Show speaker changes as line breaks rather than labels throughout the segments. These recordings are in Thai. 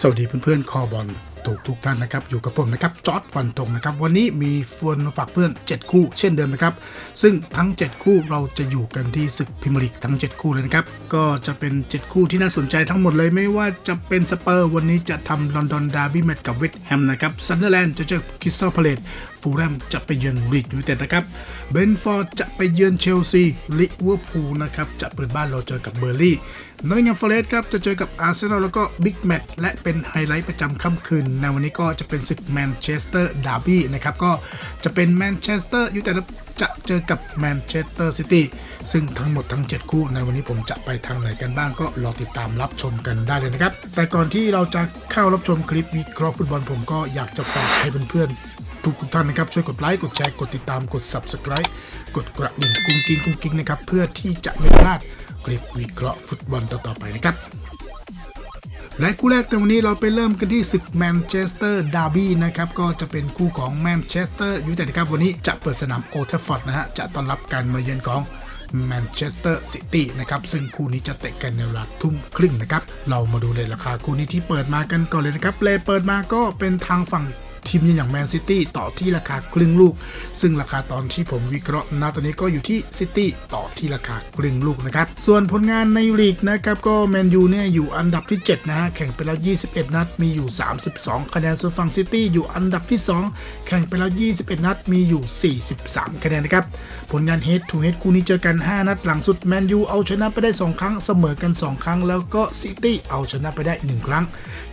สวัสดีเพื่อนๆคอบอลถูกทุกท่านนะครับอยู่กับผมนะครับจอร์ดฟันตรงนะครับวันนี้มีฟวนมาฝากเพื่อน 7 คู่เช่นเดิมนะครับซึ่งทั้ง 7 คู่เราจะอยู่กันที่ศึกพิมร์ลีกทั้ง 7 คู่เลยนะครับก็จะเป็น 7 คู่ที่น่าสนใจทั้งหมดเลยไม่ว่าจะเป็นสเปอร์วันนี้จะทำลอนดอนดาร์บี้แมตช์กับเวสต์แฮมนะครับซันเดอร์แลนด์จะเจอคิสซอลพาเลต ฟูลแลมจะไปเยือนลีดยูไนเต็ดนะครับเบนฟอร์ดจะไปเยือนเชลซีลิเวอร์พูลนะครับจะเปิดบ้านเราเจอกับเบอร์ลี่นอตติงแฮมฟอเรสต์ครับจะเจอกับอาร์เซนอลแล้วก็บิ๊กแมตช์และเป็นไฮไลท์ประจำค่ำคืน ในวันนี้ก็จะเป็นศึกแมนเชสเตอร์ดาร์บี้นะครับก็จะเป็นแมนเชสเตอร์ยูไนเต็ดจะเจอกับแมนเชสเตอร์ซิตี้ซึ่งทั้งหมดทั้ง 7 คู่ในวันนี้ผมจะไปทางไหนกันบ้างก็รอติดตามรับชมกันได้เลยนะครับ แต่ก่อนที่เราจะเข้ารับชมคลิปวิเคราะห์ฟุตบอลผมก็อยากจะฝากให้เพื่อนๆ ทุกท่านนะครับช่วยกดไลค์กดแชร์กดติดตามกด Subscribe กดกระดิ่งกุ้งกิ้งกุ้งกิ้งนะครับเพื่อที่จะไม่พลาดคลิปวิเคราะห์ฟุตบอลต่อๆไปนะครับและคู่แรกในวันนี้เราไปเริ่มกันที่ศึกแมนเชสเตอร์ดาร์บี้นะครับก็จะเป็นคู่ของแมนเชสเตอร์ยูไนเต็ดครับวันนี้จะเปิดสนามโอเทฟฟอร์ดนะฮะจะต้อนรับการมาเยือนของแมนเชสเตอร์ซิตี้นะครับซึ่งคู่นี้จะเตะกันในเวลาทุ่มครึ่งนะครับ เรามาดูเลยราคาคู่นี้ที่เปิดมากันก่อนเลยนะครับเลยเปิดมาก็เป็นทางฝั่ง ทีมอย่างแมนซิตี้ต่อที่ราคาครึ่งลูก ซึ่งราคาตอนที่ผมวิเคราะห์ณตอนนี้ก็อยู่ที่ซิตี้ต่อที่ราคาครึ่งลูกนะครับ ส่วนผลงานในลีกนะครับก็แมนยูเนี่ยอยู่อันดับที่ 7 นะฮะ แข่งไปแล้ว 21 นัด มีอยู่ 32 คะแนน ส่วนฝั่งซิตี้อยู่อันดับที่ 2 แข่งไปแล้ว 21 นัด มีอยู่ 43 คะแนนนะครับ ผลงานเฮดทูเฮดคู่นี้เจอกัน 5 นัดหลังสุดแมนยูเอาชนะไปได้ 2 ครั้งเสมอกัน 2 ครั้ง แล้วก็ซิตี้เอาชนะไปได้ 1 ครั้ง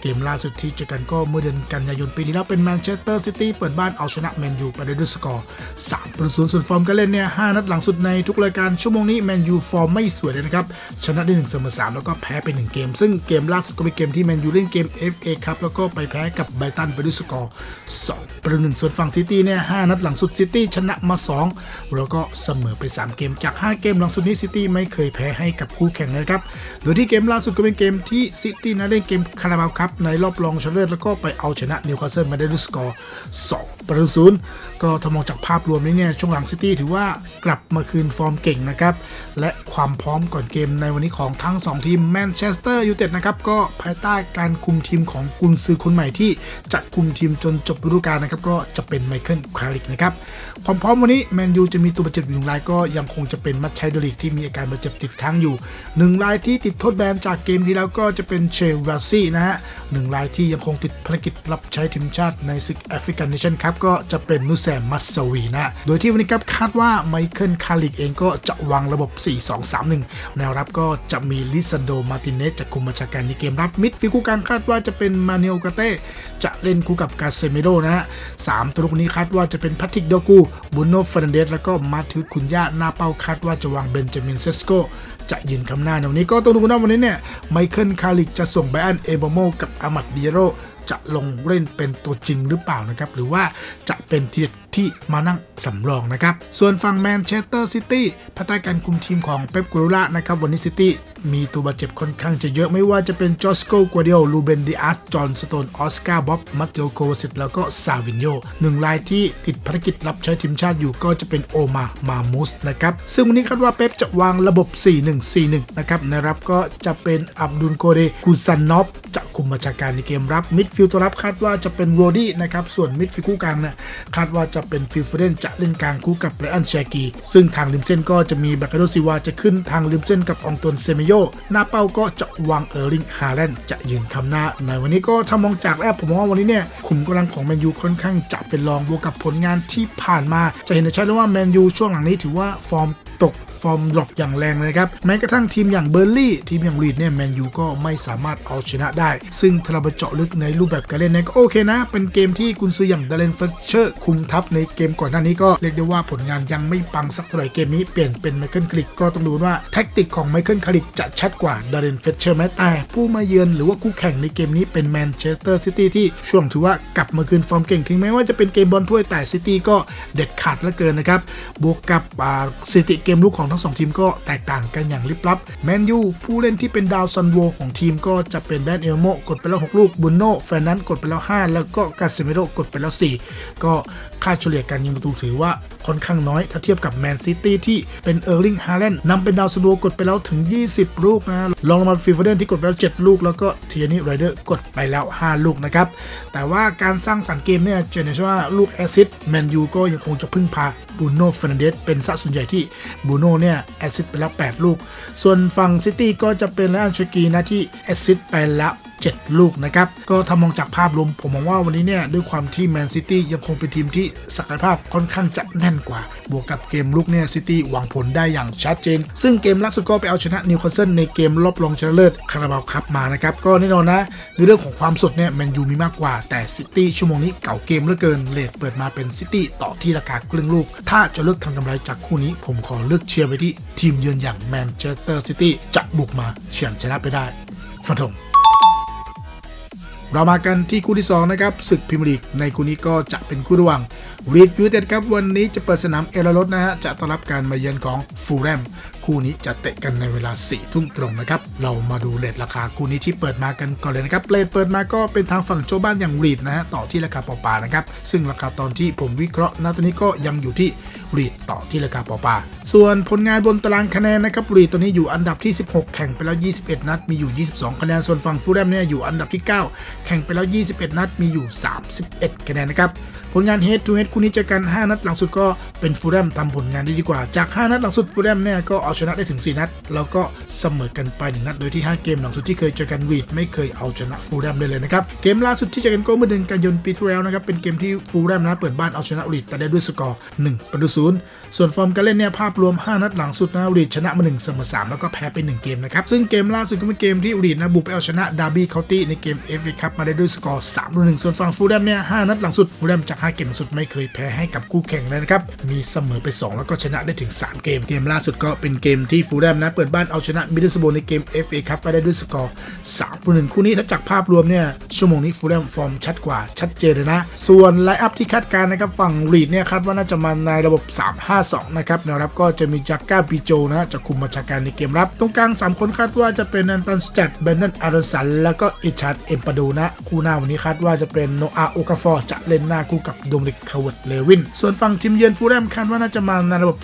เกมล่าสุดที่เจอกันก็เมื่อเดือนกันยายนปีที่แล้วเป็นแมนเชสเตอร์ซิตี้เปิดบ้านเอาชนะแมนยูไปได้ด้วยสกอร์3ประตูส่วนฟอร์มการเล่นเนี่ย5นัดหลังสุดในทุกรายการชั่วโมงนี้แมนยูฟอร์มไม่สวยเลยนะครับ ชนะได้1เสมอ3แล้วก็แพ้ไป 1 เกม ซึ่งเกมล่าสุดก็เป็นเกมที่แมนยูเล่นเกม FA ครับแล้วก็ไปแพ้กับไบรตันไปด้วยสกอร์2ประตูหนึ่งส่วนฝั่งซิตี้เนี่ย5นัดหลังสุดซิตี้ชนะมา 2 แล้วก็เสมอไป 3 เกมจาก 5 เกมหลังสุดนี้ซิตี้ไม่เคยแพ้ให้กับคู่แข่งเลยครับโดยที่เกมล่าสุดก็เป็นเกมที่ซิตี้นะเล่นเกมคาราบาวครับในรอบรองชนะเลิศแล้วก็ไปเอาชนะนิวคาสเซิลมาได้ด้วยสกอร์2ประตูศูนย์ก็ถ้ามองจากภาพรวมนี้เนี่ยช่วงหลังซิตี้ถือว่ากลับมาคืนฟอร์มเก่งนะครับ และความพร้อมก่อนเกมในวันนี้ของทั้ง 2 ทีมแมนเชสเตอร์ยูไนเต็ดนะครับ ก็ภายใต้การคุมทีมของกุนซือคนใหม่ที่จะคุมทีมจนจบฤดูกาลนะครับ ก็จะเป็นไมเคิลคาริกนะครับความพร้อมวันนี้แมนยูจะมีตัวบาดเจ็บอยู่หนึ่งรายก็ยังคงจะเป็นมัตชัยเดลิกที่มีอาการบาดเจ็บติดค้างอยู่หนึ่งรายที่ติดโทษแบนจากเกมที่แล้วก็จะเป็นเชลราซี่นะฮะหนึ่งรายที่ยังคงติดภารกิจรับใช้ทีมชาติในศึกแอฟริกันเนชั่นคัพก็จะเป็นนุแซมมัสซวีนะ โดยที่วันนี้ครับคาดว่าไมเคิลคาริกเองก็จะวางระบบ 4-2-3-1 แนวรับก็จะมีลิซันโดมาติเนสจากคุมบัญชาการในเกมรับมิดฟิลคู่กลางคาดว่าจะเป็นมาเนโอกาเต้จะเล่นคู่กับกาเซเมโดนะฮะสามตัวลูกนี้คาดว่าจะเป็นพัตติกโดกูบุนโนฟ e นเดสแล้วก็มาทิวคุนยาหน้าเป้าคาดว่าจะวางเบนจามินเซสโกจะยืนคำหน้าในวันนี้ก็ต้องดูกันว่าวันนี้เนี่ยไมเคิลคาริกจะส่งไบอันเอโบโมกับอามัดดิเยโร จะลงเล่นเป็นตัวจริงหรือเปล่านะครับ หรือว่าจะเป็นทีเด็ดที่มานั่งสำรองนะครับ ส่วนฝั่งแมนเชสเตอร์ซิตี้ภายใต้การคุมทีมของเป๊ปกัวล่านะครับ วันนี้ซิตี้มีตัวบาดเจ็บค่อนข้างจะเยอะไม่ว่าจะเป็นจอสโกกัวเดียลลูเบนดิอัสจอห์นสโตนออสการ์บ๊อบมัตเตโอโควสิตแล้วก็ซาวินโยหนึ่งรายที่ติดภารกิจรับใช้ทีมชาติอยู่ก็จะเป็นโอมามามุสนะครับ ซึ่งวันนี้คาดว่าเป๊ปจะวางระบบ 4-1-4-1 นะครับในรับก็จะเป็นอับดุลโกเดกุซันนอฟจะคุมบัญชาการในเกมรับมิดฟิลด์ตัวรับคาดว่าจะเป็นโรดี้นะครับส่วนมิดฟิลด์คู่กลางเนี่ยคาดว่าจะเป็นฟิลโฟเดนจะเล่นกลางคู่กับไรอันเชกี ซึ่งทางริมเส้นก็จะมีบากาโดซิวาจะขึ้นทางริมเส้นกับองตวนเซเมโย หน้าเป้าก็จะวางเออร์ลิงฮาแลนด์จะยืนคำหน้า ในวันนี้ก็ถ้ามองจากแอปผมว่าวันนี้เนี่ยขุมกำลังของแมนยูค่อนข้างจะเป็นรองบวกกับผลงานที่ผ่านมา จะเห็นได้ชัดเลยว่าแมนยูช่วงหลังนี้ถือว่าฟอร์มตก ฟอร์มดรอปอย่างแรงเลยครับแม้กระทั่งทีมอย่างเบอร์ลี่ทีมอย่างลีดเนี่ยแมนยูก็ไม่สามารถเอาชนะได้ ซึ่งถ้าเราไปเจาะลึกในรูปแบบการเล่นเนี่ยก็โอเคนะ เป็นเกมที่กุนซืออย่างดาเลนเฟเชอร์คุมทัพในเกมก่อนหน้านี้ก็เรียกได้ว่าผลงานยังไม่ปังสักเท่าไหร่เกมนี้เปลี่ยนเป็นไมเคิลคลิกก็ต้องดูว่าแท็กติกของไมเคิลคลิกจะชัดกว่าดาเลนเฟเชอร์ไหมแต่ผู้มาเยือนหรือว่าคู่แข่งในเกมนี้เป็นแมนเชสเตอร์ซิตี้ที่ช่วงถือว่ากลับมาคืนฟอร์มเก่งถึงแม้ว่าจะเป็นเกมบอลถ้วยแต่ซิตี้ก็เด็ดขาดเหลือเกินนะครับบวกกับสถิติเกมลุกของทั้งสองทีมก็แตกต่างกันอย่างลิบลับ แมนยูผู้เล่นที่เป็นดาวซันโวของทีมก็จะเป็นแบนเอลโมกดไปแล้ว 6 ลูก บุนโน่แฟนนั้นกดไปแล้ว 5 แล้วก็กาเซเมโรกดไปแล้ว 4 ก็ค่าเฉลี่ยการยิงประตูถือว่า ค่อนข้างน้อยถ้าเทียบกับแมนซิตี้ที่เป็นเออร์ลิงฮาแลนด์นำเป็นดาวซันโวกดไปแล้วถึง 20 ลูกนะลองลงมาฟิลฟเดนที่กดไปแล้ว 7 ลูก แล้วก็เทียนี่ไรเดอร์กดไปแล้ว 5 ลูกนะครับ แต่ว่าการสร้างสรรค์เกมเนี่ยเจะเห็นได้ว่าลูกแอซิดแมนยูก็ยังคงจะพึ่งพาบูโน่เฟรนเดสเป็นสัดส่วนใหญ่ที่บูโน่เนี่ยแอซิดไปแล้ว 8 ลูก ส่วนฝั่งซิตี้ก็จะเป็นแลอันชกีนะที่แอซิดไปแล้ว 7 ลูกนะครับ ก็ทำมองจากภาพรวม ผมมองว่าวันนี้เนี่ย ด้วยความที่แมนซิตี้ยังคงเป็นทีมที่ศักยภาพค่อนข้างจะแน่นกว่า บวกกับเกมลุกเนี่ยซิตี้หวังผลได้อย่างชัดเจน ซึ่งเกมล่าสุดก็ไปเอาชนะนิวคาสเซิลในเกมรอบรองชนะเลิศคาราบาวคัพมานะครับ ก็แน่นอนนะในเรื่องของความสดเนี่ยแมนยูมีมากกว่า แต่ซิตี้ชั่วโมงนี้เก่าเกมเหลือเกินเลทเปิดมาเป็นซิตี้ต่อที่ราคาครึ่งลูก ถ้าจะเลือกทำกำไรจากคู่นี้ ผมขอเลือกเชียร์ไปที่ทีมเยือนอย่างแมนเชสเตอร์ซิตี้จะบุกมาเฉือนชนะไปได้ฟันธง เรามากันที่คู่ที่2นะครับศึกพรีเมียร์ลีกในคู่นี้ก็จะเป็นคู่ระหว่างรีดยูเต็ดครับวันนี้จะเปิดสนามเอราโรสนะฮะจะต้อนรับการมาเยือนของฟูลแรมคู่นี้จะเตะกันในเวลา4ทุ่มตรงนะครับเรามาดูเลทราคาคู่นี้ที่เปิดมากันก่อนเลยนะครับเลทเปิดมาก็เป็นทางฝั่งโจบ้านอย่างรีดนะฮะต่อที่ราคาปล่านะครับซึ่งราคาตอนที่ผมวิเคราะห์ณตอนนี้ก็ยังอยู่ที่ รีดต่อที่ราคาปล่าส่วนผลงานบนตารางคะแนนนะครับรีดตัวนี้อยู่อันดับที่ 16 แข่งไปแล้ว 21 นัด มีอยู่ 22 คะแนน ส่วนฝั่งฟูลแรมเนี่ยอยู่อันดับที่ 9 แข่งไปแล้ว 21 นัด มีอยู่ 31 คะแนนนะครับผลงาน head to head คู่นี้เจอกัน 5 นัดหลังสุดก็เป็นฟูลแรมทำผลงานได้ดีกว่า จาก 5 นัดหลังสุดฟูลแรมเนี่ยก็เอาชนะได้ถึง 4 นัด แล้วก็เสมอกันไป 1 นัด โดยที่ 5 เกมหลังสุดที่เคยเจอกันวีดไม่เคยเอาชนะฟูลแรมได้เลยนะครับ เกมล่าสุดที่เจอกันก็เมื่อเดือนกันยายนปีที่แล้วนะครับ เป็นเกมที่ฟูลแรมนะเปิดบ้านเอาชนะวีดไปได้ด้วยสกอร์1ประตูศูนย์ส่วนฟอร์มการเล่นเนี่ยภาพรวม 5 นัดหลังสุดนะวีดชนะมา1เสมอ3แล้วก็แพ้ไป 1 เกมนะครับ ซึ่งเกมล่าสุดก็เป็นเกมที่วีดนะบุกไปเอาชนะดาร์บี้เคาน์ตี้ในเกม FA คัพมาได้ด้วยสกอร์3ต่อ1ส่วนฝั่งฟูลแรมเนี่ย5นัดหลังสุดฟูลแรมจาก 5 เกมสุดไม่เคยแพ้ให้กับคู่แข่งเลยนะครับมีเสมอไป 2 แล้วก็ชนะได้ถึง 3 เกมเกมล่าสุดก็เป็นเกมที่ฟูลแรมนะเปิดบ้านเอาชนะมิดเดิลสโบในเกม FA ครับไปได้ด้วยสกอร์3ต่อ1คู่นี้ถ้าจากภาพรวมเนี่ยชั่วโมงนี้ฟูลแรมฟอร์มชัดกว่าชัดเจนเลยนะ ส่วนไลน์อัพที่คาดการณ์นะครับฝั่งรีดเนี่ยคาดว่าน่าจะมาในระบบ3-5-2 นะครับแนวรับก็จะมีจากก้าปิโจนะจะคุมบัญชาการในเกมรับ ตรงกลาง 3 คนคาดว่าจะเป็นนันตันสแตดเบนนันอารสัน แล้วก็อิชาร์ดเอ็มปาดูนะ คู่หน้าวันนี้คาดว่าจะเป็นโนอาโอกาฟอร์จะเล่นหน้าคู่กับโดมินิกคาวเวิร์ดเลวิน ส่วนฝั่งทีมเยือนฟูลแรมคาดว่าน่าจะมาในระบบ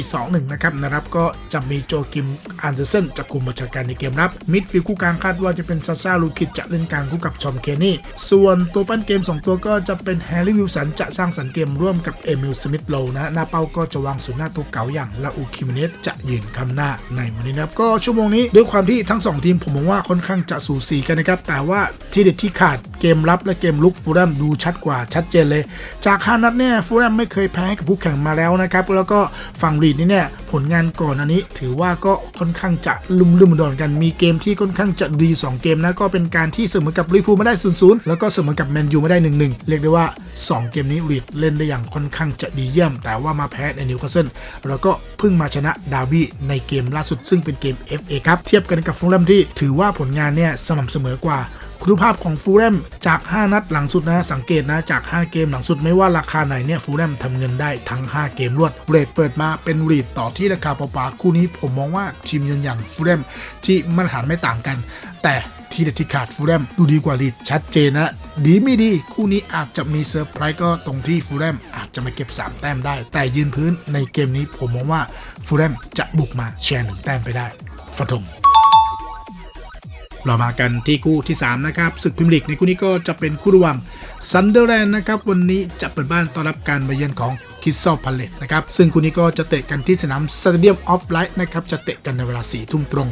3-4-2-1 นะครับนะครับก็จะมีโจกิมอันเดอร์สันจะคุมบัญชาการในเกมรับมิดฟิลด์คู่กลางคาดว่าจะเป็นซาซาลูคิดจะเล่นกลางคู่กับชอมเคนี่ส่วนตัวปั้นเกม 2 ตัวก็จะเป็นแฮร์รี่วิลสันจะสร้างสรรค์เกมร่วมกับเอมิลสมิธโลนะหน้าเป้าก็จะวางศูนย์หน้าตัวเก่าอย่างลาอูคิมเนสจะยืนคำหน้าในวันนี้นะครับก็ชั่วโมงนี้ด้วยความที่ทั้ง 2 ทีมผมมองว่าค่อนข้างจะสูสีกันนะครับแต่ว่าที่เด็ดที่ขาดเกมรับและเกมลุกฟูลแรมดูชัดกว่าชัดเจนเลย จาก5นัดเนี่ยฟูลแรมไม่เคยแพ้ให้กับผู้แข่งมาแล้วนะครับแล้วก็ฝั่งลีดนี่เนี่ยผลงานก่อนอันนี้ ถือว่าก็ค่อนข้างจะลุ่มลุ่มดอนกันมีเกมที่ค่อนข้างจะดี 2 เกมนะก็เป็นการที่เสมอกับลิเวอร์พูลมาได้0-0แล้วก็เสมอกับแมนยูไมาได้1-1เรียกได้ว่า 2 เกมนี้ลีดเล่นได้อย่างค่อนข้างจะดีเยี่ยม แต่ว่ามาแพ้ในนิวคาสเซิลแล้วก็เพิ่งมาชนะดาร์บี้ในเกมล่าสุดซึ่งเป็นเกม FA ครับเทียบกันกับฟูลแรมที่ถือว่าผลงานเนี่ยสม่ำเสมอกว่าคุณภาพของฟูลแรมจาก 5 นัดหลังสุดนะสังเกตนะจาก 5 เกมหลังสุดไม่ว่าราคาไหนเนี่ยฟูลแรมทำเงินได้ทั้ง 5 เกมรวดเรทเปิดมาเป็นรีดต่อที่ราคาเปล่าๆคู่นี้ผมมองว่าทีมยืนอย่างฟูลแรมที่มาตรฐานไม่ต่างกัน แต่ ที่เด็ดที่ขาดฟูลแรมดูดีกว่ารีดชัดเจนนะดีไม่ดี คู่นี้อาจจะมีเซอร์ไพรส์ก็ตรงที่ฟูลแรมอาจจะมาเก็บ 3 แต้มได้ แต่ยืนพื้นในเกมนี้ผมมองว่าฟูลแรมจะบุกมาแชร์หนึ่งแต้มไปได้ฟันธงเรามากันที่คู่ที่ 3 นะครับศึกพิมลีกในคู่นี้ก็จะเป็นคู่ระหว่างซันเดอร์แลนด์นะครับ วันนี้จะเปิดบ้านต้อนรับการมาเยือนของคิสซอลพาเลตนะครับ ซึ่งคู่นี้ก็จะเตะกันที่สนามสเตเดียมออฟไลท์นะครับ จะเตะกันในเวลา4ี่ทุ่มตรง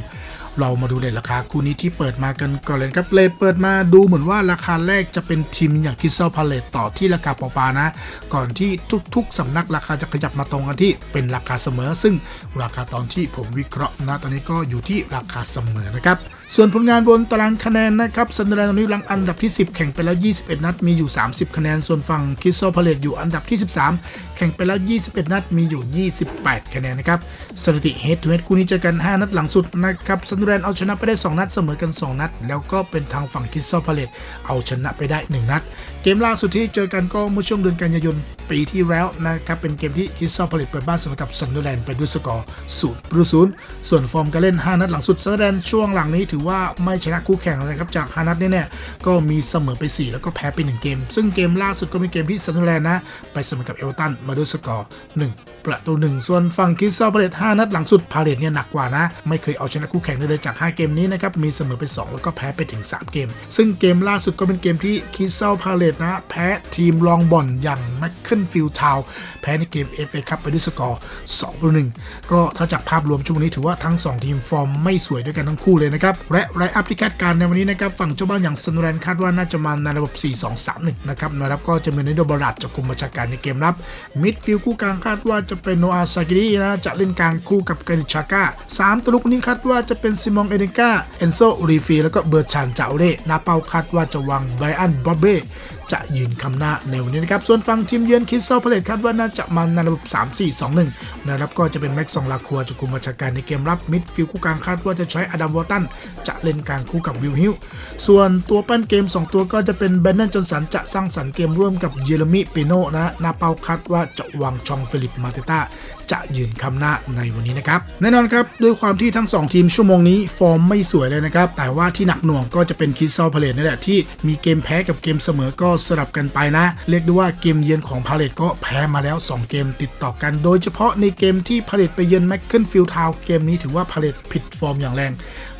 เรามาดูเลทราคาคู่นี้ที่เปิดมากันก่อนเลยครับเลทเปิดมาดูเหมือนว่าราคาแรกจะเป็นทีมอย่างคิสซอลพาเลตต่อที่ราคาปอปานะ ก่อนที่ทุกๆสำนักราคาจะขยับมาตรงกันที่เป็นราคาเสมอ ซึ่งราคาตอนที่ผมวิเคราะห์นะตอนนี้ก็อยู่ที่ราคาเสมอนะครับ ส่วนผลงานบนตารางคะแนนนะครับซันเดอร์แลนด์ตอนนี้รังอันดับที่ 10 แข่งไปแล้ว 21 นัด มีอยู่ 30 คะแนน ส่วนฝั่งคิสโซพาเลตอยู่อันดับที่ 13 แข่งไปแล้ว 21 นัด มีอยู่ 28 คะแนนนะครับ สถิติเฮดทูเฮดคู่นี้เจอกัน 5 นัดหลังสุดนะครับซันเดอร์แลนด์เอาชนะไปได้ 2 นัด เสมอกัน 2 นัด แล้วก็เป็นทางฝั่งคิสโซพาเลตเอาชนะไปได้ 1 นัด เกมล่าสุดที่เจอกันก็เมื่อช่วงเดือนกันยายนปีที่แล้วนะครับเป็นเกมที่คิสซพาเลตเปิดบ้านเสมอกับซันเดอร์แลนด์ไปด้วยสกอร์0ประตูศูนย์ส่วนฟอร์มการเล่น 5 นัดหลังสุดซันเดอร์แลนด์ช่วงหลังนี้ถือว่าไม่ชนะคู่แข่งเลยนะครับจาก 5 นัดนี้เนี่ยก็มีเสมอไป 4 แล้วก็แพ้ไป 1 เกม ซึ่งเกมล่าสุดก็เป็นเกมที่ซันเดอร์แลนด์นะไปเสมอกับเอเวอร์ตันมาด้วยสกอร์1ประตู 1 ส่วนฝั่งคิสซพาเลต5นัดหลังสุดพาเลตเนี่ยหนักกว่านะไม่เคยเอาชนะคู่แข่งเลยจาก 5 เกมนี้นะครับมีเสมอไป 2 แล้วก็แพ้ไปถึง 3 เกม ซึ่งเกมล่าสุดก็เป็นเกมที่คิสโซพาเลตนะแพ้ทีมรองบอลอย่างแมคเคิลฟิลทาวแพ้ในเกม FA คัพไปด้วยสกอร์2ประตู1ก็ถ้าจากภาพรวมช่วงนี้ถือว่าทั้ง 2 ทีมฟอร์มไม่สวยด้วยกันทั้งคู่เลยนะครับ และไรอัพที่คาดการณ์ในวันนี้นะครับ ฝั่งเจ้าบ้านอย่างซันแลนคาดว่าน่าจะมาในระบบ 4-2-3-1 นะครับนะครับก็จะมีในโดบรัดจากกลุ่มบัญชาการในเกมรับมิดฟิลด์คู่กลางคาดว่าจะเป็นโนอาซากิรินะจะเล่นกลางคู่กับกานิชาก้าสามตัวลุกนี้คาดว่าจะเป็นซิมองเอเดกาเอนโซรีฟีแล้วก็เบิร์ชานเจาเร่นาเป้าคาดว่าจะวางไบอันบอบเบ้จะยืนคำหน้าในวันนี้นะครับ ส่วนฝั่งทีมเยือนคิสเซลพาเลตคาดว่าน่าจะมาในระบบ 3 4 2 1 นะครับก็จะเป็นแม็กซองลาคัวจากกลุ่มบัญชาการในเกมรับมิดฟิลด์คู่กลางคาดว่าจะใช้อดัมวอร์ตันจะเล่นกลางคู่กับวิลฮิลส่วนตัวปั้นเกม 2 ตัวก็จะเป็นแบนนันจนสันจะสร้างสรรค์เกมร่วมกับเยเรมิปิโนนะนาเปาคาดว่าจะวางชองฟิลิปมาเตต้า จะยืนคำหน้าในวันนี้นะครับแน่นอนครับด้วยความที่ทั้ง 2 ทีมชั่วโมงนี้ฟอร์มไม่สวยเลยนะครับ แต่ว่าที่หนักหน่วงก็จะเป็นคิสซอลพาเลตนี่แหละที่มีเกมแพ้กับเกมเสมอก็สลับกันไปนะ เรียกได้ว่าเกมเยือนของพาเลตก็แพ้มาแล้ว 2 เกมติดต่อกัน โดยเฉพาะในเกมที่พาเลตไปเยือนแมคเคิลฟิลด์ทาวเกมนี้ถือว่าพาเลตผิดฟอร์มอย่างแรง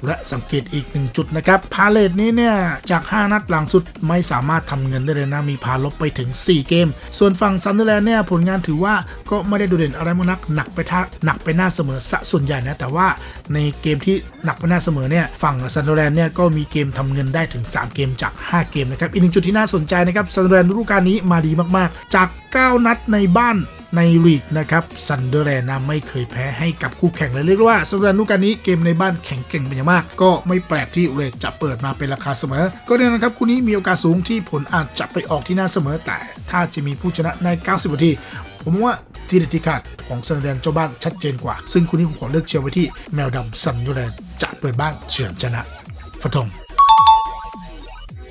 และสังเกตอีกหนึ่งจุดนะครับพาเลตนี้เนี่ยจาก 5 นัดหลังสุดไม่สามารถทำเงินได้เลยนะมีพาลบไปถึง 4 เกม ส่วนฝั่งซันเดอร์แลนด์เนี่ยผลงานถือว่าก็ไม่ได้โดดเด่นอะไรมากนักหนักไปท่าหนักไปหน้าเสมอสะส่วนใหญ่นะแต่ว่าในเกมที่หนักไปหน้าเสมอเนี่ยฝั่งซันเดอร์แลนด์เนี่ยก็มีเกมทำเงินได้ถึง 3 เกมจาก 5 เกมนะครับอีกหนึ่งจุดที่น่าสนใจนะครับซันเดอร์แลนด์ฤดูกาลนี้มาดีมากๆ จาก 9 นัดในบ้านในลีกนะครับซันเดอร์แลนด์นะไม่เคยแพ้ให้กับคู่แข่งเลยเรียกว่าซันเดอร์แลนด์ฤดูกกาลนี้เกมในบ้านแข็งเก่งเป็นอย่างมาก ก็ไม่แปลกที่เรทจะเปิดมาเป็นราคาเสมอ ก็แน่นอนครับคู่นี้มีโอกาสสูงที่ผลอาจจะไปออกที่หน้าเสมอแต่ถ้าจะมีผู้ชนะใน 90นาที ผมว่าทีเด็ดที่ขาดของซันเซอร์แลนด์เจ้าบ้านชัดเจนกว่า ซึ่งคู่นี้ผมขอเลือกเชียร์ไว้ที่แมวดำซันเดอร์แลนด์จะเปิดบ้านเฉือนชนะฟันธง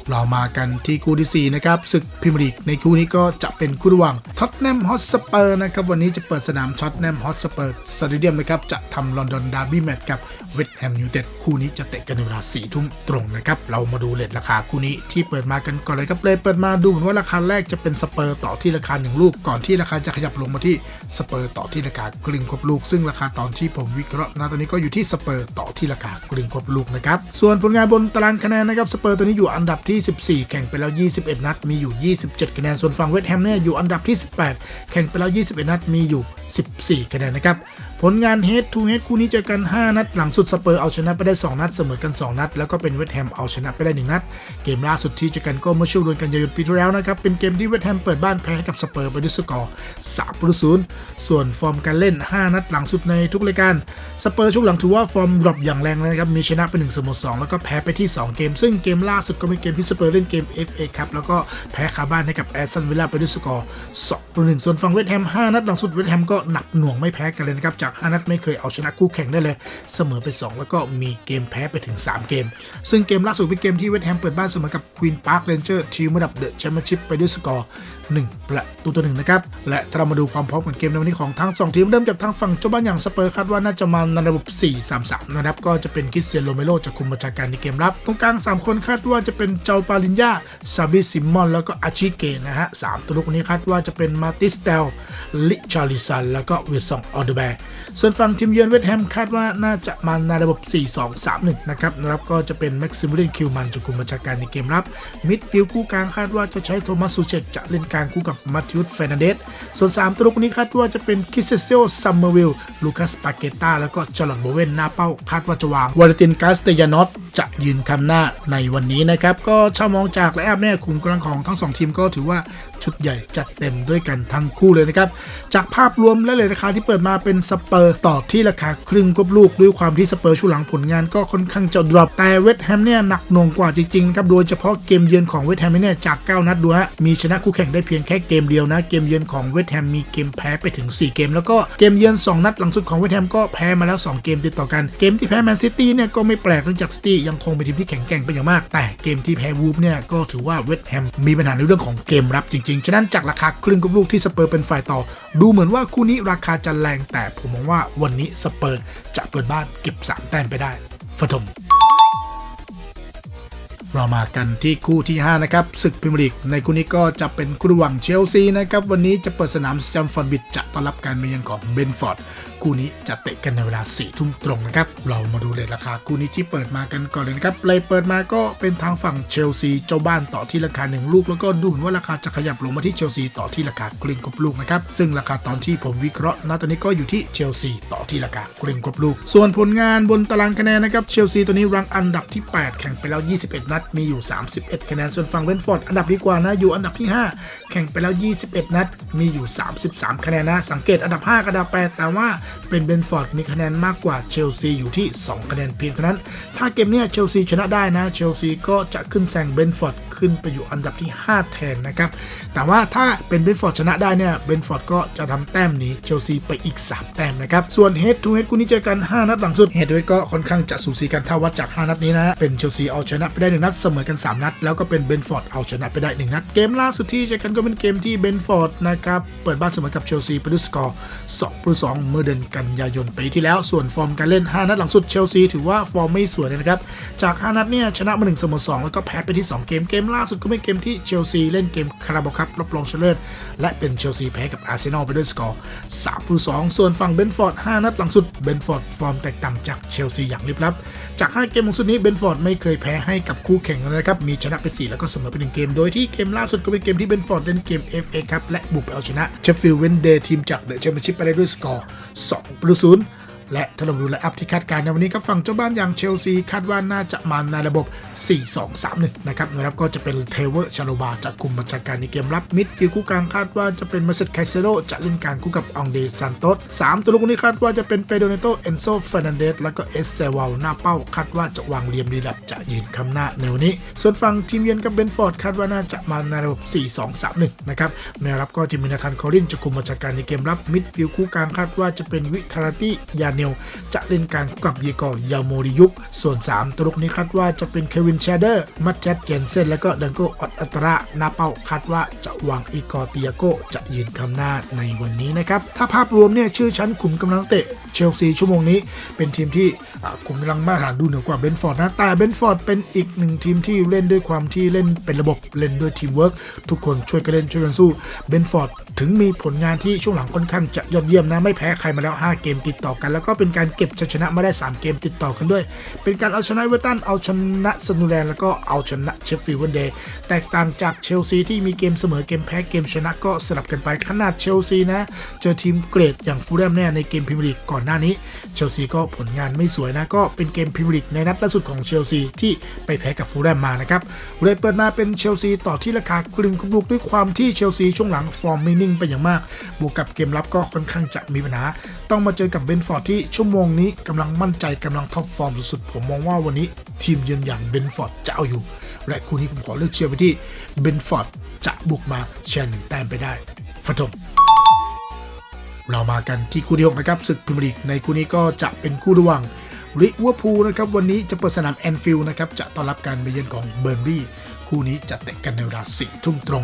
เรามากันที่คู่ที่ 4 นะครับศึกพรีเมียร์ลีกในคู่นี้ก็จะเป็นคู่ระหว่างท็อตแนมฮอตสเปอร์นะครับวันนี้จะเปิดสนามท็อตแนมฮอตสเปอร์สเตเดียมนะครับจะทำลอนดอนดาร์บี้แมตช์กับเวสต์แฮมยูไนเต็ดคู่นี้จะเตะกันในเวลา4ทุ่มตรงนะครับเรามาดูเลทราคาคู่นี้ที่เปิดมากันก่อนเลยครับเลยเปิดมาดูเหมือนว่าราคาแรกจะเป็นสเปอร์ต่อที่ราคา 1 ลูก ก่อนที่ราคาจะขยับลงมาที่สเปอร์ต่อที่ราคากลึงครบลูก ซึ่งราคาตอนที่ผมวิเคราะห์นะตอนนี้ก็อยู่ที่สเปอร์ต่อที่ราคากลึงครบลูกนะครับส่วนผลงานบนตารางคะแนนนะครับสเปอร์ตัวนี้อยู่อันดับที่ที่ 14 แข่งไปแล้ว 21 นัด มีอยู่ 27 คะแนน ส่วนฝั่งเวสต์แฮมเนี่ยอยู่อันดับที่ 18 แข่งไปแล้ว 21 นัด มีอยู่ 14 คะแนนนะครับผลงาน Head to Head คู่นี้เจอกัน 5 นัด หลังสุดสเปอร์เอาชนะไปได้ 2 นัด เสมอกัน 2 นัด แล้วก็เป็นเวสต์แฮมเอาชนะไปได้ 1 นัด เกมล่าสุดที่เจอกันก็เมื่อช่วงเดือนกันยายนปีที่แล้วนะครับ เป็นเกมที่เวสต์แฮมเปิดบ้านแพ้ให้กับสเปอร์ไปด้วยสกอร์3ประตูศูนย์ส่วนฟอร์มการเล่น 5 นัดหลังสุดในทุกรายการสเปอร์ช่วงหลังถือว่าฟอร์มดรอปอย่างแรงนะครับมีชนะไป1เสมอ2แล้วก็แพ้ไปที่ 2 เกม ซึ่งเกมล่าสุดก็เป็นเกมที่สเปอร์เล่นเกม FA ครับแล้วก็แพ้คาบ้านให้กับแอสตันวิลล่าไปด้วยสกอร์2ประตูส่วนฝั่งเวสต์แฮม5นัดหลังสุดเวสต์แฮมก็หนักหน่วงไม่แพ้กันเลยนะครับจาก5นัดไม่เคยเอาชนะคู่แข่งได้เลย เสมอไป 2 แล้วก็มีเกมแพ้ไปถึง 3 เกม ซึ่งเกมล่าสุดเป็นเกมที่เวสต์แฮมเปิดบ้านเสมอกับควีนพาร์คเรนเจอร์ทีมระดับเดอะแชมเปี้ยนชิพไปด้วยสกอร์ 1 ประตูต่อหนึ่งนะครับ และถ้าเรามาดูความพร้อมของเกมในวันนี้ของทั้ง 2 ทีมเริ่มจากทางฝั่งเจ้าบ้านอย่างสเปอร์คาดว่าน่าจะมาในระบบ 4-3-3 นะครับ ก็จะเป็นคริสเซียนโรเมโรจะคุมบัญชาการในเกมรับ ตรงกลาง 3 คนคาดว่าจะเป็นเจ้าปาลินยาซาบิซิมอน แล้วก็อาชิเกนะฮะสามตัวลูกนี้คาดว่าจะเป็นมาติสเตลลิชาริสันแล้วก็วิลซองออเดแบร์ส่วนฝั่งทีมเยือนเวสต์แฮมคาดว่าน่าจะมาในระบบ 4-2-3-1 นะครับนะครับก็จะเป็นแม็กซิมิเลียนคิวมันจะคุมบัญชาการในเกมรับมิดฟิลด์คู่กลางคาดว่าจะใช้โทมัสซูเชตจะเล่นกลางคู่กับมาติอุสเฟรนันเดสส่วน 3 ตัวลุกนี้คาดว่าจะเป็นคิเซเซโอซัมเมอร์วิลลูคัสปาเกต้าแล้วก็จอร์ลอนโบเวนหน้าเป้าคาดว่าจะวางวาเลตินกาสเตยานอสจะยืนคำหน้าในวันนี้นะครับก็ชาวมองจากและแอบเนี่ยคุมกำลังของทั้ง 2 ทีมก็ถือว่าชุดใหญ่จัดเต็มด้วยกันทั้งคู่เลยนะครับจากภาพรวมและเลยราคาที่เปิดมาเป็นสเปอร์ต่อที่ราคาครึ่งกบลูกด้วยความที่สเปอร์ช่วงหลังผลงานก็ค่อนข้างจะดรอปแต่เวสต์แฮมเนี่ยหนักหน่วงกว่าจริงๆครับโดยเฉพาะเกมเยือนของเวสต์แฮมเนี่ยจาก 9 นัดดูฮะมีชนะคู่แข่งได้เพียงแค่เกมเดียวนะ เกมเยือนของเวสต์แฮมมีเกมแพ้ไปถึง 4 เกม แล้วก็เกมเยือน 2 นัดหลังสุดของเวสต์แฮมก็แพ้มาแล้ว 2 เกมติดต่อกัน เกมที่แพ้แมนซิตี้เนี่ยก็ไม่แปลกเนื่องจากซิตี้ยังคงเป็นทีมที่แข็งแกร่งเป็นอย่างมาก แต่เกมที่แพ้วูฟเนี่ยก็ถือว่าเวสต์แฮมมีปัญหาในเรื่องของเกมรับจริงๆ ฉะนั้นจากราคาครึ่งกบลูกที่สเปอร์เป็นฝ่ายต่อ ดูเหมือนว่าคู่นี้ราคาจะแรงแต่ผมมองว่าวันนี้สเปอร์จะเปิดบ้านเก็บ3แต้มไปได้ฟะทม เรามากันที่คู่ที่ 5 นะครับศึกพรีเมียร์ลีกในคู่นี้ก็จะเป็นคู่ระหว่างเชลซีนะครับ วันนี้จะเปิดสนามแซมฟอร์ดบิดจะต้อนรับการมาเยือนของเบนฟอร์ด คู่นี้จะเตะกันในเวลา4ทุ่มตรงนะครับ เรามาดูเลยราคาคู่นี้ที่เปิดมากันก่อนเลยนะครับเลยเปิดมาก็เป็นทางฝั่งเชลซีเจ้าบ้านต่อที่ราคา 1 ลูก แล้วก็ดูเหมือนว่าราคาจะขยับลงมาที่เชลซีต่อที่ราคากริ่งกบลูกนะครับ ซึ่งราคาตอนที่ผมวิเคราะห์ณตอนนี้ก็อยู่ที่เชลซีต่อที่ราคากริ่งกบลูก ส่วนผลงานบนตารางคะแนนนะครับเชลซีตัวนี้รังอันดับที่ 8 แข่งไปแล้ว 21 นัดมีอยู่ 31 คะแนนส่วนฝั่งเบนฟอร์ดอันดับดีกว่านะอยู่อันดับที่ 5 แข่งไปแล้ว 21 นัดมีอยู่ 33 คะแนนนะสังเกตอันดับ5กับอันดับ8แต่ว่าเป็นเบนฟอร์ดมีคะแนนมากกว่าเชลซีอยู่ที่ 2 คะแนนเพียงเท่านั้น ถ้าเกมนี้เชลซีชนะได้นะ เชลซีก็จะขึ้นแซงเบนฟอร์ดขึ้นไปอยู่อันดับที่ 5 แทนนะครับ แต่ว่าถ้าเป็นเบนฟอร์ดชนะได้เนี่ยเบนฟอร์ดก็จะทำแต้มนี้เชลซีไปอีก 3 แต้มนะครับ ส่วนเฮดทูเฮดคู่นี้เจอกัน 5 นัดหลังสุดเฮดทูเฮดก็ค่อนข้างจะสูสีกันถ้าวัดจาก 5 นัดนี้นะเป็นเชลซีเอาชนะไปได้ 1 นัดเสมอกัน 3 นัด แล้วก็เป็นเบนฟอร์ดเอาชนะไปได้ 1 นัด เกมล่าสุดที่เจอกันก็เป็นเกมที่เบนฟอร์ดนะครับเปิดบ้านเสมอกับเชลซีไปด้วยสกอร์2ประตู2เมื่อเดือนกันยายนปีที่แล้วส่วนฟอร์มการเล่น 5 นัดหลังสุดเชลซีถือว่าฟอร์มไม่สวยเลยนะครับจาก 5 นัดเนี่ยชนะมา1เสมอ2แล้วก็แพ้ไปที่ 2 เกมเกมล่าสุดก็เป็นเกมที่เชลซีเล่นเกมคาราบาคัพรับรองชนะเลิศและเป็นเชลซีแพ้กับอาร์เซนอลไปด้วยสกอร์3ประตู2ส่วนฝั่งเบนฟอร์ด5นัดหลังสุดเบนฟอร์ดฟอร์มแตกต่างจากเชลซีอย่างลิบลับ จาก 5 เกมหลังสุดนี้เบนฟอร์ดไม่เคยแพ้ให้กับคู่แข่งเลยนะครับมีชนะไป4แล้วก็เสมอไป1เกม โดยที่เกมล่าสุดก็เป็นเกมที่เบนฟอร์ดเล่นเกม FA ครับและบุกไปเอาชนะเชฟฟิลด์เวนเดย์ทีมจากเดอะแชมเปี้ยนชิพไปได้ด้วยสกอร์2ประตู0 และถ้าเราดูและอัพที่คาดการณ์ในวันนี้ครับฝั่งเจ้าบ้านอย่างเชลซีคาดว่าน่าจะมาในระบบ 4-2-3-1 นะครับนะครับก็จะเป็นเทเวอร์ชาโลบาจะคุมบัญชาการในเกมรับมิดฟิลคู่กลางคาดว่าจะเป็นมาเซตไคเซโรจะเล่นการคู่กับองเดซันโตสสามตัวลูกนี้คาดว่าจะเป็นเปโดเนโตเอนโซเฟรนันเดสแล้วก็เอสเซวาลหน้าเป้าคาดว่าจะวางเรียมดีลับจะยืนคำหน้าในวันนี้ ส่วนฝั่งทีมเยือนกับเบนฟอร์ดคาดว่าน่าจะมาในระบบ 4-2-3-1 นะครับแนวรับก็จะมีนาธานคอรินจะคุมบัญชาการในเกมรับมิดฟิลคู่กลางคาดว่าจะเป็นวิทาราติยาเนล จะเล่นการคู่กับเยโกยาโมริยุก ส่วน 3 ตรุกนี้คาดว่าจะเป็นเควินแชเดอร์ มัตเจตเจนเซนและก็ดันโกออตอัตระนาเป้าคาดว่าจะวางอีกอร์ติยาโกจะยืนคำหน้าในวันนี้นะครับ ถ้าภาพรวมเนี่ยชื่อชั้นขุมกำลังเตะ เชลซีชั่วโมงนี้เป็นทีมที่อ่าขุมกำลังมาตรฐานดูเหนือกว่าเบนฟอร์ดนะ แต่เบนฟอร์ดเป็นอีกหนึ่งทีมที่เล่นด้วยความที่เล่นเป็นระบบเล่นด้วยทีมเวิร์กทุกคนช่วยกันเล่นช่วยกันสู้เบนฟอร์ดถึงมีผลงานที่ช่วงหลังค่อนข้างจะยอดเยี่ยมนะ ไม่แพ้ใครมาแล้ว 5 เกมติดต่อกัน แล้วก็เป็นการเก็บชัยชนะมาได้ 3 เกมติดต่อกันด้วย เป็นการเอาชนะเวอร์ตันเอาชนะสนูแลนแล้วก็เอาชนะเชฟฟิลด์วันเดย์แตกต่างจากเชลซีที่มีเกมเสมอเกมแพ้เกมชนะก็สลับกันไปขนาดเชลซีนะ เจอทีมเกรดอย่างฟูลแลมแน่ในเกมพรีเมียร์ลีกก่อนหน้านี้เชลซีก็ผลงานไม่สวยนะ ก็เป็นเกมพรีเมียร์ลีกในนัดล่าสุดของเชลซีที่ไปแพ้กับฟูลแลมมานะครับเลยเปิดมาเป็นเชลซีต่อที่ราคากลึงคุกลูกด้วยความที่เชลซีช่วงหลังฟอร์มไม่นิ่งไปอย่างมาก บวกกับเกมรับก็ค่อนข้างจะมีปัญหา ต้องมาเจอกับเบนฟอร์ดที่ชั่วโมงนี้กำลังมั่นใจกำลังท็อปฟอร์มสุดๆผมมองว่าวันนี้ทีมเยือนอย่างเบนฟอร์ดจะเอาอยู่ และคู่นี้ผมขอเลือกเชียร์ไปที่เบนฟอร์ดจะบุกมาแชร์หนึ่งแต้มไปได้ฟันธง เรามากันที่คู่ที่หกนะครับศึกพรีเมียร์ลีกในคู่นี้ก็จะเป็นคู่ระหว่างลิเวอร์พูลนะครับวันนี้จะเปิดสนามแอนฟิลด์นะครับจะต้อนรับการไปเยือนของเบอร์นลี่คู่นี้จะเตะกันในเวลาสี่ทุ่มตรง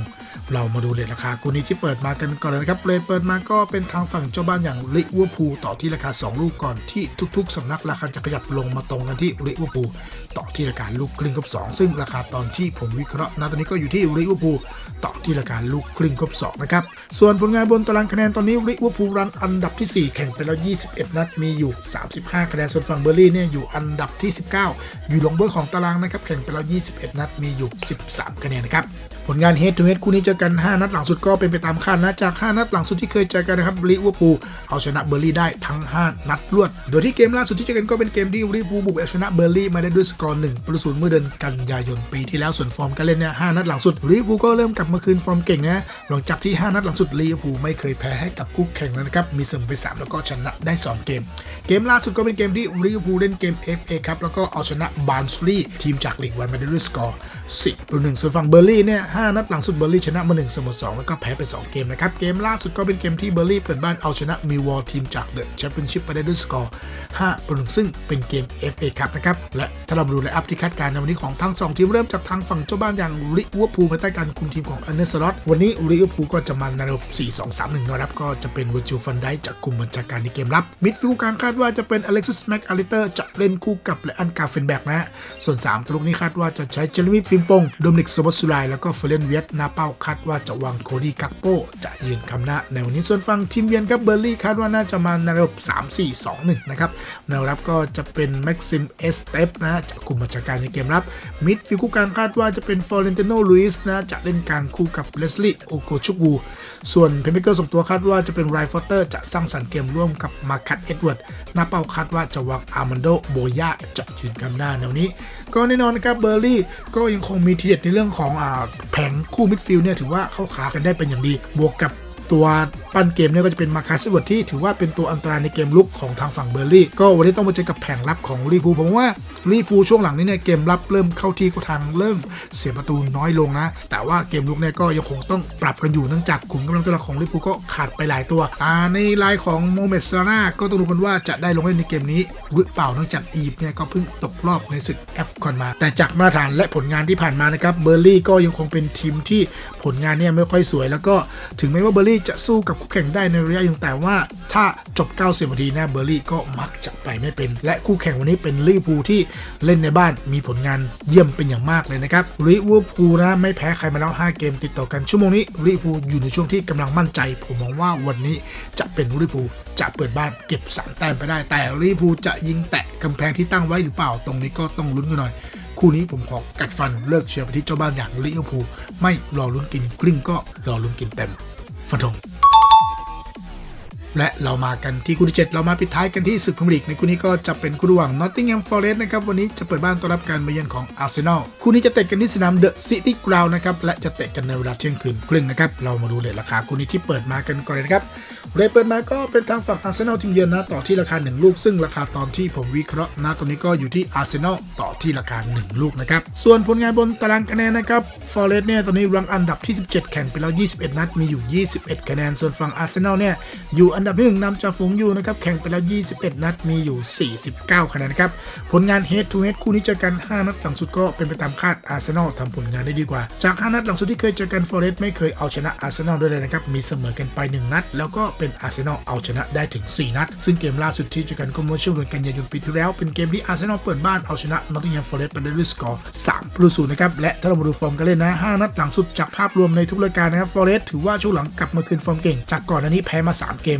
เรามาดูเลทราคาคู่นี้ที่เปิดมากันก่อนเลยนะครับเลทเปิดมาก็เป็นทางฝั่งเจ้าบ้านอย่างลิเวอร์พูลต่อที่ราคา 2 ลูกก่อนที่ทุกๆสำนักราคาจะขยับลงมาตรงกันที่ลิเวอร์พูลต่อที่ราคาลูกครึ่งกับ 2 ซึ่งราคาตอนที่ผมวิเคราะห์ณตอนนี้ก็อยู่ที่ลิเวอร์พูลต่อที่ราคาลูกครึ่งกับ2นะครับส่วนผลงานบนตารางคะแนนตอนนี้ลิเวอร์พูลรังอันดับที่ 4 แข่งไปแล้ว 21 นัดมีอยู่ 35 คะแนนส่วนฝั่งเบอร์ลี่เนี่ยอยู่อันดับที่ 19 อยู่ลงเบอร์ของตารางนะครับแข่งไปแล้ว 21 นัดมีอยู่ 13 คะแนนนะครับ ผลงาน Head to Head คู่นี้เจอกัน 5 นัดหลังสุดก็เป็นไปตามคาดนะจาก 5 นัดหลังสุดที่เคยเจอกันนะครับลิเวอร์พูลเอาชนะเบอร์ลี่ได้ทั้ง 5 นัดรวด โดยที่เกมล่าสุดที่เจอกันก็เป็นเกมที่ลิเวอร์พูลบุกเอาชนะเบอร์ลี่มาได้ด้วยสกอร์1ประตูศูนย์เมื่อเดือนกันยายนปีที่แล้วส่วนฟอร์มการเล่นเนี่ย5นัดหลังสุดลิเวอร์พูลก็เริ่มกลับมาคืนฟอร์มเก่งนะหลังจากที่ 5 นัดหลังสุดลิเวอร์พูลไม่เคยแพ้ให้กับคู่แข่งแล้วนะครับมีเสมอไป 3 แล้วก็ชนะได้ 2 เกม เกมล่าสุดก็เป็นเกมที่ลิเวอร์พูลเล่นเกม FA ครับแล้วก็เอาชนะบาร์นสลีย์ทีมจากลีกวันมาได้ด้วยสกอร์ 4ประตู1ส่วนฝั่งเบอร์ลี่เนี่ย5นัดหลังสุดเบอร์ลี่ชนะมา1เสมอ2แล้วก็แพ้ไป 2 เกมนะครับ เกมล่าสุดก็เป็นเกมที่เบอร์ลี่เปิดบ้านเอาชนะมิวอลทีมจากเดอะแชมเปี้ยนชิพไปได้ด้วยสกอร์5ประตู1ซึ่งเป็นเกม FA ครับนะครับ และถ้าเรามาดูไลน์อัพที่คาดการณ์ในวันนี้ของทั้ง 2 ทีมเริ่มจากทางฝั่งเจ้าบ้านอย่างลิเวอร์พูลภายใต้การคุมทีมของอันเนอร์สล็อตวันนี้ลิเวอร์พูลก็จะมาในระบบ4-2-3-1นะครับก็จะเป็นเวอร์จิลฟันไดจากกลุ่มบัญชาการในเกมรับมิดฟิลด์กลางคาดว่าจะเป็นอเล็กซิสแม็กอลิเตอร์จะเล่นคู่กับและอันกาเฟนแบกนะส่วน3ตัวลูกนี้คาดว่าจะใช้เจอร์มี่ฟิมปงโดมินิกสวอสซูไลแล้วก็เฟเรนเวียตหนาเป้าคาดว่าจะวางโคดี้กักโปจะยืนคำหน้าในวันนี้ส่วนฝั่งทีมเยือนครับเบอร์ลี่คาดว่าน่าจะมาในระบบ 3-4-2-1 นะครับแนวรับก็จะเป็นแม็กซิมเอสเตปนะจากกลุ่มบัญชาการในเกมรับ มิดฟิลคู่กลางคาดว่าจะเป็นฟอร์เรนติโนลุยส์นะจะเล่นกลางคู่กับเลสลี่โอโกชุกวูส่วนเพนเบเกอร์ส่งตัวคาดว่าจะเป็นไรฟอเตอร์จะสร้างสรรค์เกมร่วมกับมาคัตเอ็ดเวิร์ดหน้าเป้าคาดว่าจะวางอาร์มันโดโบยาจะยืนคำหน้าแนวนี้ ก็แน่นอนนะครับเบอร์ลี่ก็ยังคคงมีทีเด็ดในเรื่องของอแผงคู่มิดฟิลด์เนี่ยถือว่าเข้าขากันได้เป็นอย่างดี บวกกับ ตัวปั้นเกมเนี่ยก็จะเป็นมาคาสเวิร์ดที่ถือว่าเป็นตัวอันตรายในเกมลุกของทางฝั่งเบอร์ลี่ ก็วันนี้ต้องมาเจอกับแผงรับของลีพูผมว่าลีพูช่วงหลังนี้เนี่ยเกมรับเริ่มเข้าที่เข้าทางเริ่มเสียประตูน้อยลงนะ แต่ว่าเกมลุกเนี่ยก็ยังคงต้องปรับกันอยู่เนื่องจากขุมกำลังตัวหลักของลีพูก็ขาดไปหลายตัวอ่าในรายของโมเมดซาร่าก็ต้องดูกันว่าจะได้ลงเล่นในเกมนี้หรือเปล่าเนื่องจากอีฟเนี่ยก็เพิ่งตกรอบในศึกแอฟคอนมา แต่จากมาตรฐานและผลงานที่ผ่านมานะครับเบอร์ลี่ก็ยังคงเป็นทีมที่ผลงานเนี่ยไม่ค่อยสวย แล้วก็ถึงแม้ว่าเบอร์ลี่จะสู้กับคู่แข่งได้ในระยะยังแต่ว่า ถ้าจบ 90 นาทีนะเบอร์ลี่ก็มักจะไปไม่เป็น และคู่แข่งวันนี้เป็นลิเวอร์พูลที่เล่นในบ้านมีผลงานเยี่ยมเป็นอย่างมากเลยนะครับลิเวอร์พูลนะไม่แพ้ใครมาแล้ว 5 เกมติดต่อกันชั่วโมงนี้ลิเวอร์พูลอยู่ในช่วงที่กำลังมั่นใจ ผมมองว่าวันนี้จะเป็นลิเวอร์พูลจะเปิดบ้านเก็บสามแต้มไปได้ แต่ลิเวอร์พูลจะยิงแตะกำแพงที่ตั้งไว้หรือเปล่าตรงนี้ก็ต้องลุ้นกันหน่อยคู่นี้ผมขอกัดฟันเลิกเชียร์ไปที่เจ้าบ้านอย่างลิเวอร์พูลไม่รอลุ้นกินกลิ้งก็รอลุ้นกินเต็ม ฟันธง และเรามากันที่คู่ที่ 7 เรามาปิดท้ายกันที่ศึกพรีเมียร์ลีกในคู่นี้ก็จะเป็นคู่ระหว่าง Nottingham Forest นะครับวันนี้จะเปิดบ้านต้อนรับการมาเยือนของ Arsenal คู่นี้จะเตะกันที่สนาม The City Ground นะครับและจะเตะกันในเวลาเที่ยงคืนครึ่งนะครับเรามาดูเลทราคาคู่นี้ที่เปิดมากันก่อนเลยนะครับเรทเปิดมาก็เป็นทางฝั่ง Arsenal ทีมเยือนนะต่อที่ราคา 1 ลูก ซึ่งราคาตอนที่ผมวิเคราะห์นะตรงนี้ก็อยู่ที่ Arsenal ต่อที่ราคา 1 ลูกนะครับส่วนผลงานบนตารางคะแนนนะครับ Forest เนี่ยตอนนี้รังอันดับที่ 17 แข่งไปแล้ว 21 นัดมีอยู่ 21 คะแนนส่วนฝั่ง Arsenal เนี่ยอยู่อันันดับที่1นำจากฝูงอยู่นะครับ แข่งไปแล้ว 21 นัด มีอยู่ 49 คะแนนครับ ผลงาน Head to Head คู่นี้เจอกัน 5 นัดหลังสุดก็เป็นไปตามคาด Arsenal ทำผลงานได้ดีกว่า จาก 5 นัดหลังสุดที่เคยเจอกัน Forest ไม่เคยเอาชนะ Arsenal ด้วยเลยนะครับ มีเสมอกันไป 1 นัด แล้วก็เป็น Arsenal เอาชนะได้ถึง 4 นัด ซึ่งเกมล่าสุดที่เจอกันก็เมื่อช่วงเดือนกันยายนปีที่แล้ว เป็นเกมที่ Arsenal เปิดบ้านเอาชนะ Nottingham Forest ไปได้ด้วยสกอร์3ประตู0นะครับ และถ้าเรามาดูฟอร์มกันเล่นนะ 5 นัดหลังสุดจากภาพรวมในทุกรายการนะครับ Forest ถือว่าช่วงหลังกลับมาคืนฟอร์มเก่งจากก่อนหน้านี้แพ้มา 3 เกม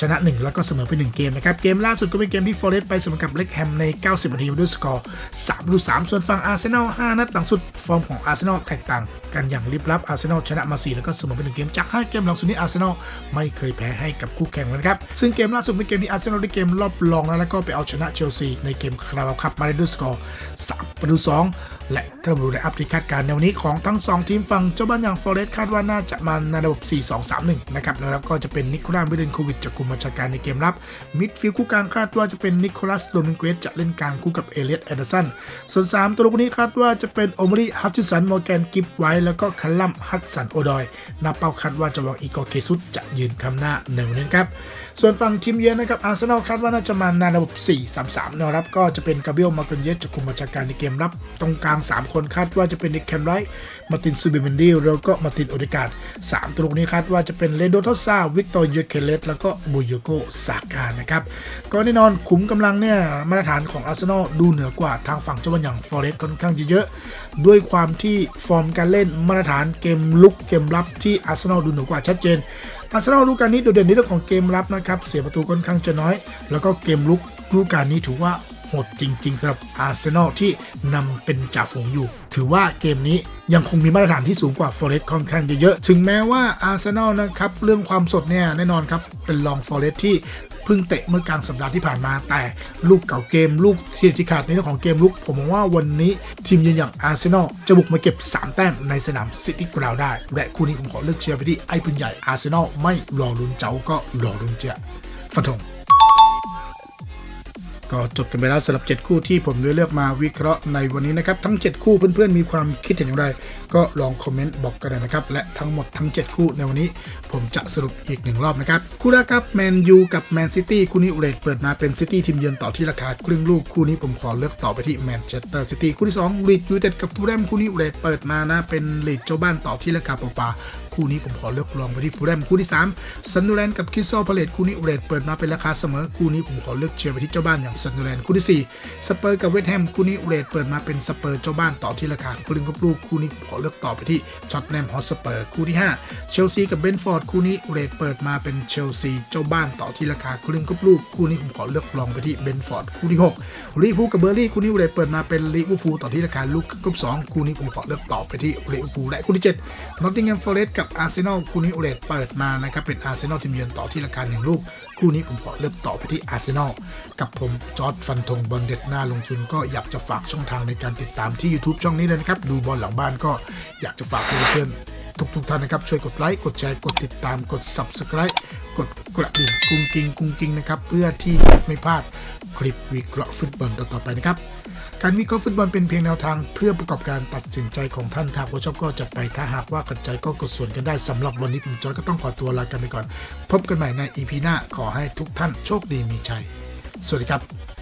ชนะ 1 แล้วก็เสมอไป 1 เกมนะครับ เกมล่าสุดก็เป็นเกมที่ Forest ไปเสมอกับเล็กแฮมใน 90 นาทีด้วยสกอร์3ประตู3ส่วนฝั่ง Arsenal 5นัดหลังสุด ฟอร์มของ Arsenal แตกต่างกันอย่างลิบลับ Arsenal ชนะมา 4 แล้วก็เสมอไป 1 เกม จาก 5 เกมหลังสุดนี้ Arsenal ไม่เคยแพ้ให้กับคู่แข่งเลยนะครับ ซึ่งเกมล่าสุดเป็นเกมที่ Arsenal ได้เกมรอบรองแล้วก็ไปเอาชนะเชลซีในเกมคาราบาวคัพมาได้ด้วยสกอร์3ประตู2และถ้าเราดูในอัปเดตคาดการณ์ในวันนี้ของทั้ง 2 ทีมฝั่งเจ้าบ้านอย่าง Forest คาดว่าน่าจะมาในระบบ 4-2-3-1 นะครับแล้วก็จะเป็นนิโคลัสวิเดนโควิดจากกลุ่มมาชาการในเกมรับ มิดฟิลด์คู่กลางคาดว่าจะเป็นนิโคลัสโดมิงเกสจะเล่นกลางคู่กับเอเลียตแอนเดอร์สัน ส่วน 3 ตัวรุกนี้คาดว่าจะเป็นโอมรีฮัตชิสันมอร์แกนกิฟไว้แล้วก็คัลลัมฮัตสันโอดอยนาเป้าคาดว่าจะวางอีกอร์เคซุสจะยืนคำหน้าในวันนี้ครับ ส่วนฝั่งทีมเยือนนะครับอาร์เซนอลคาดว่าน่าจะมาในระบบ 4-3-3 แนวรับก็จะเป็นกาเบรียลมาร์กนเยสจากกลุ่มบัญชาการในเกมรับ ตรงกลาง 3 คนคาดว่าจะเป็นนิกแคมไรท์มาตินซูเบเมนดีแล้วก็มาตินโอเดกาด3ตัวนี้คาดว่าจะเป็นเลโดทอซาวิกตอร์เยเคเลสแล้วก็บุยโกซากานะครับก็แน่นอนขุมกำลังเนี่ยมาตรฐานของอาร์เซนอลดูเหนือกว่าทางฝั่งเจ้าบ้านอย่างฟอเรสต์ค่อนข้างจะเยอะ ด้วยความที่ฟอร์มการเล่นมาตรฐานเกมลุกเกมรับที่อาร์เซนอลดูเหนือกว่าชัดเจน อาร์เซนอลลูการนี้โดดเด่นในเรื่องของเกมรับนะครับเสียประตูค่อนข้างจะน้อย แล้วก็เกมลุกลูการนี้ถือว่าโหดจริงๆสำหรับอาร์เซนอลที่นำเป็นจ่าฝูงอยู่ ถือว่าเกมนี้ยังคงมีมาตรฐานที่สูงกว่าฟอเรสต์ค่อนข้างเยอะๆถึงแม้ว่าอาร์เซนอลนะครับเรื่องความสดเนี่ยแน่นอนครับเป็นรองฟอเรสต์ที่ พิ่งเตะเมื่อกลางสัปดาห์ที่ผ่านมา แต่ลูกเก่าเกมลูกที่ที่ขาดในเรื่องของเกมลุก ผมมองว่าวันนี้ทีมเยือนอย่างอาร์เซนอลจะบุกมาเก็บ 3 แต้มในสนามซิตี้กราวได้ และคู่นี้ผมขอเลือกเชียร์ไปที่ไอ้ปืนใหญ่อาร์เซนอลไม่รอลุ้นเจ้าก็รอลุ้นเจ้าฟันธง ก็จบกันไปแล้วสำหรับ 7 คู่ที่ผมได้เลือกมาวิเคราะห์ในวันนี้นะครับ ทั้ง 7 คู่เพื่อนๆ มีความคิดเห็นอย่างไร ก็ลองคอมเมนต์บอกกันหน่อยนะครับ และทั้งหมดทั้ง 7 คู่ในวันนี้ผมจะสรุปอีกหนึ่งรอบนะครับ คู่แรกครับแมนยูกับแมนซิตี้คู่นี้เรทเปิดมาเป็นซิตี้ทีมเยือนต่อที่ราคาครึ่งลูกคู่นี้ผมขอเลือกต่อไปที่แมนเชสเตอร์ซิตี้คู่ที่2ลีดยูไนเต็ดกับฟูแลมคู่นี้เรทเปิดมานะเป็นลีดเจ้าบ้านต่อที่ราคาเปล่า คู่นี้ผมขอเลือกลองไปที่ฟูแลมคู่ที่3ซันดูแลนกับคิสโซพาเลตคู่นี้เรทเปิดมาเป็นราคาเสมอคู่นี้ผมขอเลือกเชียร์ไปที่เจ้าบ้านอย่างซันดูแลนคู่ที่4สเปอร์กับเวสต์แฮมคู่นี้เรทเปิดมาเป็นสเปอร์เจ้าบ้านต่อที่ราคาครึ่งกับลูกคู่นี้ผมขอเลือกต่อไปที่ช็อตแนมฮอสสเปอร์คู่ที่5เชลซีกับเบนฟอร์ดคู่นี้เรทเปิดมาเป็นเชลซีเจ้าบ้านต่อที่ราคาครึ่งกับลูกคู่นี้ผมขอเลือกลองไปที่เบนฟอร์ดคู่ที่6ลิเวอร์พูลกับเบอร์ลี่คู่นี้เรทเปิดมาเป็นลิเวอร์พูลต่อที่ราคาลูกกับสองคู่นี้ผมขอเลือกต่อไปที่ลิเวอร์พูลและคู่ที่7นอตติงแฮมฟอเรสต์กับอาร์เซนอลคู่นี้เรทเปิดมานะครับเป็นอาร์เซนอลทีมเยือนต่อที่ราคาหนึ่งลูก คู่นี้ผมขอเลือกต่อไปที่อาร์เซนอลกับผมจอร์ดฟันธงบอลเด็ดหน้าลงทุนก็อยากจะฝากช่องทางในการติดตามที่ YouTube ช่องนี้เลยนะครับ ดูบอลหลังบ้านก็อยากจะฝากเพื่อนๆทุกๆท่านนะครับ ช่วยกดไลค์ กดแชร์ กดติดตาม กด Subscribe กดกระดิ่งกุ้งกิ้งกุ้งกิ้งนะครับ เพื่อที่ไม่พลาดคลิปวิเคราะห์ฟุตบอลต่อๆไปนะครับ การวิเคราะห์ฟุตบอลเป็นเพียงแนวทางเพื่อประกอบการตัดสินใจของท่านหากว่าชอบก็จะไปถ้าหากว่ากัดใจก็กดส่วนกันได้สำหรับวันนี้ผมจอยก็ต้องขอตัวลากันไปก่อน พบกันใหม่ในอีพีหน้าขอให้ทุกท่านโชคดีมีชัย สวัสดีครับ